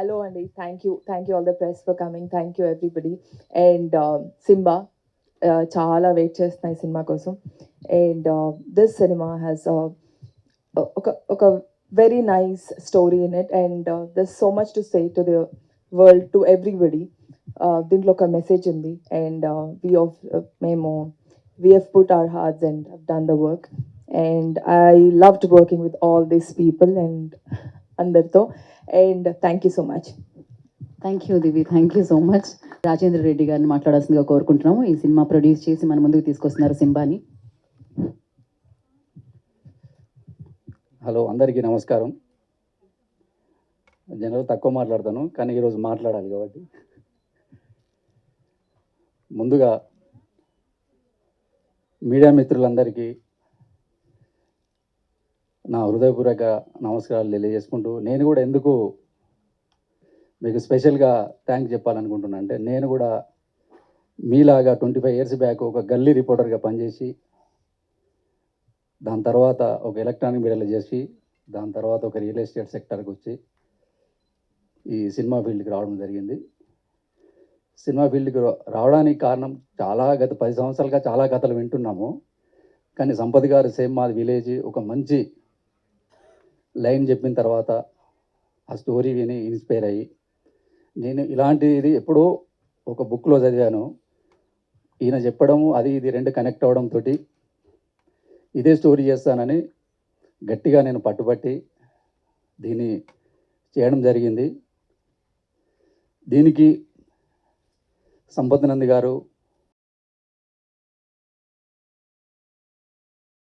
hello Andy. Thank you. Thank you all the press for coming. Thank you everybody. And uh, Simba, uh, చాలా wait చేస్తున్నాయి cinema కోసం and this cinema has ఒక ఒక very nice story in it and this so much to say to the world to everybody దీంట్లో ఒక message ఉంది and we of మేము we have put our hearts and done the work and I loved working with all these people and అందరితో. And thank you so much. Thank you Divi thank you so much Rajendra Reddy గారిని మాట్లాడాల్సిందిగా కోరుకుంటున్నాము. ఈ cinema produce చేసి మన ముందుకు తీసుకొస్తున్నారు సింబాని. Hello అందరికీ నమస్కారం. జనరల్ తక్కువ మాట్లాడతాను కానీ ఈరోజు మాట్లాడాలి కాబట్టి. ముందుగా మీడియా మిత్రులందరికీ నా హృదయపూర్వక నమస్కారాలు తెలియజేసుకుంటూ నేను కూడా ఎందుకు మీకు స్పెషల్గా థ్యాంక్ చెప్పాలనుకుంటున్నా అంటే నేను కూడా మీలాగా ట్వంటీ ఫైవ్ ఇయర్స్ బ్యాక్ ఒక గల్లీ రిపోర్టర్గా పనిచేసి దాని తర్వాత ఒక ఎలక్ట్రానిక్ మీడియాలో చేసి దాని తర్వాత ఒక రియల్ ఎస్టేట్ సెక్టర్కి వచ్చి ఈ సినిమా ఫీల్డ్కి రావడం జరిగింది. సినిమా ఫీల్డ్కి రావడానికి కారణం చాలా గత పది సంవత్సరాలుగా చాలా కథలు వింటున్నాము. కానీ సంపత్ గారు సేమ్ మాది విలేజ్ ఒక మంచి లైన్ చెప్పిన తర్వాత ఆ స్టోరీ విని ఇన్స్పైర్ అయ్యి నేను ఇలాంటిది ఎప్పుడో ఒక బుక్లో చదివాను. ఈయన చెప్పడము అది ఇది రెండు కనెక్ట్ అవడంతో ఇదే స్టోరీ చేస్తానని గట్టిగా నేను పట్టుబట్టి దీన్ని చేయడం జరిగింది. దీనికి సంపత్ నంది గారు